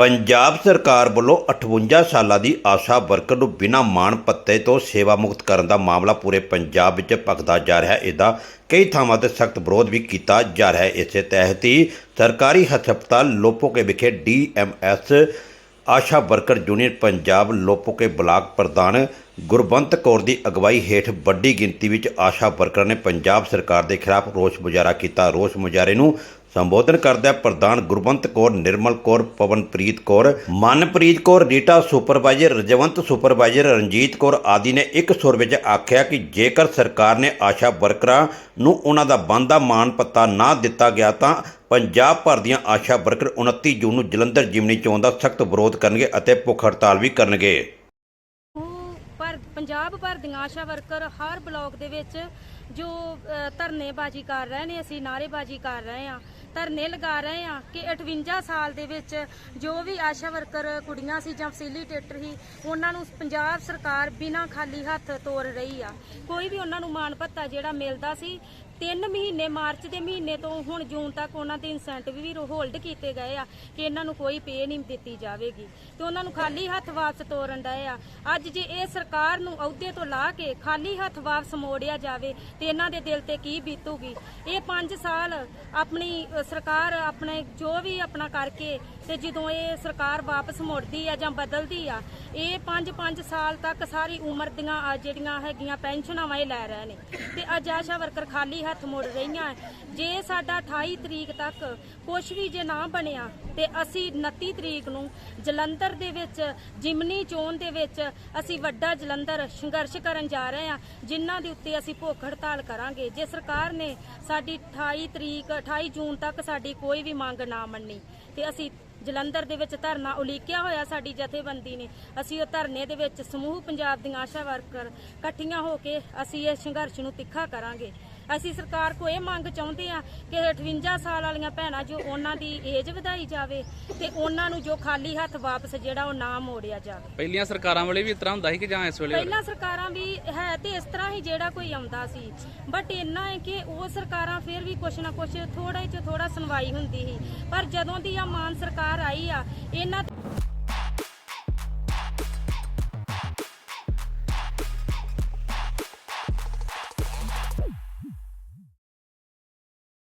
ਪੰਜਾਬ ਸਰਕਾਰ ਵੱਲੋਂ 58 ਸਾਲਾਂ ਦੀ ਆਸ਼ਾ ਵਰਕਰ ਨੂੰ ਬਿਨਾਂ ਮਾਣ ਪੱਤੇ ਤੋਂ ਸੇਵਾ ਮੁਕਤ ਕਰਨ ਦਾ ਮਾਮਲਾ ਪੂਰੇ ਪੰਜਾਬ ਵਿੱਚ ਭਖਦਾ ਜਾ ਰਿਹਾ ਹੈ। ਇਹਦਾ ਕਈ ਥਾਵਾਂ ਤੇ ਸਖਤ ਵਿਰੋਧ ਵੀ ਕੀਤਾ ਜਾ ਰਿਹਾ ਹੈ। ਇਸੇ ਤਹਿਤ ਹੀ ਸਰਕਾਰੀ ਹਸਪਤਾਲ ਲੋਪੋਕੇ ਵਿਖੇ DMS Asha worker union Punjab Lopoke block ਪ੍ਰਧਾਨ ਗੁਰਬੰਤ ਕੌਰ ਦੀ ਅਗਵਾਈ ਹੇਠ ਵੱਡੀ ਗਿਣਤੀ ਵਿੱਚ ਆਸ਼ਾ ਵਰਕਰ ਨੇ ਪੰਜਾਬ ਸਰਕਾਰ ਦੇ ਖਿਲਾਫ ਰੋਸ ਮੁਜ਼ਾਹਰਾ ਕੀਤਾ। ਰੋਸ ਮੁਜ਼ਾਹਰੇ ਨੂੰ ਸੰਬੋਧਨ ਕਰਦਿਆਂ ਪ੍ਰਧਾਨ ਗੁਰਬੰਤ ਕੌਰ, ਨਿਰਮਲ ਕੌਰ, ਪਵਨਪ੍ਰੀਤ ਕੌਰ, ਮਨਪ੍ਰੀਤ ਕੌਰ, ਰੀਟਾ ਸੁਪਰਵਾਈਜ਼ਰ, ਰਜਵੰਤ ਸੁਪਰਵਾਈਜ਼ਰ, ਰਣਜੀਤ ਕੌਰ ਆਦਿ ਨੇ ਇੱਕ ਸੁਰ ਵਿੱਚ ਆਖਿਆ ਕਿ ਜੇਕਰ ਸਰਕਾਰ ਨੇ ਆਸ਼ਾ ਵਰਕਰਾਂ ਨੂੰ ਉਹਨਾਂ ਦਾ ਬੰਦਾ ਮਾਣ ਪੱਤਾ ਨਾ ਦਿੱਤਾ ਗਿਆ ਤਾਂ ਪੰਜਾਬ ਭਰ ਦੀਆਂ ਆਸ਼ਾ ਵਰਕਰ 29 ਜੂਨ ਨੂੰ ਜਲੰਧਰ ਜਿਮਨੀ ਚੋਣ ਦਾ ਸਖਤ ਵਿਰੋਧ ਕਰਨਗੇ ਅਤੇ ਭੁੱਖ ਹੜਤਾਲ ਵੀ ਕਰਨਗੇ। ਉਹ ਪਰ ਪੰਜਾਬ ਭਰ ਦੀਆਂ ਆਸ਼ਾ ਵਰਕਰ ਹਰ ਬਲਾਕ ਦੇ ਵਿੱਚ ਜੋ ਧਰਨੇਬਾਜ਼ੀ ਕਰ ਰਹੇ ਨੇ, ਅਸੀਂ ਨਾਅਰੇਬਾਜ਼ੀ ਕਰ ਰਹੇ ਹਾਂ। ਧਰਨੇ ਲਗਾ ਰਹੇ ਹਾਂ ਕਿ 58 ਸਾਲ ਦੇ ਵਿੱਚ ਜੋ ਵੀ ਆਸ਼ਾ ਵਰਕਰ ਕੁੜੀਆਂ ਸੀ ਜਾਂ ਫੈਸਿਲੀਟੇਟਰ ਸੀ, ਉਹਨਾਂ ਨੂੰ ਪੰਜਾਬ ਸਰਕਾਰ ਬਿਨਾਂ ਖਾਲੀ ਹੱਥ ਤੋਰ ਰਹੀ ਆ। ਕੋਈ ਵੀ ਉਹਨਾਂ ਨੂੰ ਮਾਣ ਭੱਤਾ ਜਿਹੜਾ ਮਿਲਦਾ ਸੀ ਤਿੰਨ ਮਹੀਨੇ, ਮਾਰਚ ਦੇ ਮਹੀਨੇ ਤੋਂ ਹੁਣ ਜੂਨ ਤੱਕ ਉਹਨਾਂ ਦੇ ਇਨਸੈਂਟਿਵ ਵੀ ਹੋਲਡ ਕੀਤੇ ਗਏ ਆ ਕਿ ਇਹਨਾਂ ਨੂੰ ਕੋਈ ਪੇ ਨਹੀਂ ਦਿੱਤੀ ਜਾਵੇਗੀ। ਤੇ ਉਹਨਾਂ ਨੂੰ ਖਾਲੀ ਹੱਥ ਵਾਪਸ ਤੋਰਨ ਡਏ ਆ। ਅੱਜ ਜੇ ਇਹ ਸਰਕਾਰ ਨੂੰ ਅਹੁਦੇ ਤੋਂ ਲਾ ਕੇ ਖਾਲੀ ਹੱਥ ਵਾਪਸ ਮੋੜਿਆ ਜਾਵੇ, ਤੇ ਇਹਨਾਂ ਦੇ ਦਿਲ ਤੇ ਕੀ ਬੀਤੂਗੀ? ਇਹ 5 ਸਾਲ ਆਪਣੀ ਸਰਕਾਰ ਆਪਣੇ, ਜੋ ਵੀ ਆਪਣਾ ਕਰਕੇ ਤੇ ਜਦੋਂ ਇਹ ਸਰਕਾਰ ਵਾਪਸ ਮੁੜਦੀ ਆ ਜਾਂ ਬਦਲਦੀ ਆ, ਇਹ 5-5 ਸਾਲ ਤੱਕ ਸਾਰੀ ਉਮਰ ਦੀਆਂ ਜਿਹੜੀਆਂ ਹੈਗੀਆਂ ਪੈਨਸ਼ਨਾਂ ਵਾ ਇਹ ਲੈ ਰਹੇ ਨੇ। ਤੇ ਅੱਜ ਆਸ਼ਾ ਵਰਕਰ ਖਾਲੀ ਹੱਥ ਮੁੜ ਰਹੀਆਂ। ਜੇ ਸਾਡਾ 28 ਤਰੀਕ ਤੱਕ ਕੁਝ ਵੀ ਜੇ ਨਾ ਬਣਿਆ, ਤੇ ਅਸੀਂ 29 ਤਰੀਕ ਨੂੰ ਜਲੰਧਰ ਦੇ ਵਿੱਚ, ਜਿਮਨੀ ਚੋਣ ਦੇ ਵਿੱਚ ਅਸੀਂ ਵੱਡਾ ਜਲੰਧਰ ਸੰਘਰਸ਼ ਕਰਨ ਜਾ ਰਹੇ ਹਾਂ, ਜਿਨ੍ਹਾਂ ਦੇ ਉੱਤੇ ਅਸੀਂ ਭੁੱਖ ਹੜਤਾਲ ਕਰਾਂਗੇ। ਜੇ ਸਰਕਾਰ ਨੇ ਸਾਡੀ 28 ਤਰੀਕ 28 ਜੂਨ ਤੱਕ ਸਾਡੀ ਕੋਈ ਵੀ ਮੰਗ ਨਾ ਮੰਨੀ, ਤੇ ਅਸੀਂ ਜਲੰਧਰ ਦੇ ਵਿੱਚ ਧਰਨਾ ਉਲੀਕਿਆ ਹੋਇਆ ਸਾਡੀ ਜਥੇਬੰਦੀ ਨੇ, ਅਸੀਂ ਉਹ ਧਰਨੇ ਦੇ ਵਿੱਚ ਸਮੂਹ ਪੰਜਾਬ ਦੀਆਂ ਆਸ਼ਾ ਵਰਕਰ ਇਕੱਠੀਆਂ ਹੋ ਕੇ ਅਸੀਂ ਇਹ ਸੰਘਰਸ਼ ਨੂੰ ਤਿੱਖਾ ਕਰਾਂਗੇ। ਅਸੀਂ ਸਰਕਾਰ ਕੋ ਇਹ ਮੰਗ ਚਾਹੁੰਦੇ ਆ ਕਿ 58 ਸਾਲ ਵਾਲੀਆਂ ਭੈਣਾਂ ਜੋ ਉਹਨਾਂ ਦੀ ਏਜ ਵਧਾਈ ਜਾਵੇ ਤੇ ਉਹਨਾਂ ਨੂੰ ਜੋ ਖਾਲੀ ਹੱਥ ਵਾਪਸ ਜਿਹੜਾ ਉਹ ਨਾ ਮੋੜਿਆ ਜਾਵੇ। ਪਹਿਲੀਆਂ ਸਰਕਾਰਾਂ ਵੇਲੇ ਵੀ ਇਸ ਤਰ੍ਹਾਂ ਹੁੰਦਾ ਸੀ ਕਿ ਜਾਂ ਇਸ ਵੇਲੇ ਪਹਿਲਾਂ ਸਰਕਾਰਾਂ ਵੀ ਹੈ ਤੇ ਇਸ ਤਰ੍ਹਾਂ ਹੀ ਜਿਹੜਾ ਕੋਈ ਆਉਂਦਾ ਸੀ। ਬਟ ਇੰਨਾ ਹੈ ਕਿ ਉਹ ਸਰਕਾਰਾਂ ਫਿਰ ਵੀ ਕੁਛ ਨਾ ਕੁਛ ਥੋੜਾ ਹੀ ਚ ਥੋੜਾ ਸੁਣਵਾਈ ਹੁੰਦੀ ਸੀ। ਪਰ ਜਦੋਂ ਦੀ ਆ ਮਾਨ ਸਰਕਾਰ ਆਈ ਆ ਇਹਨਾਂ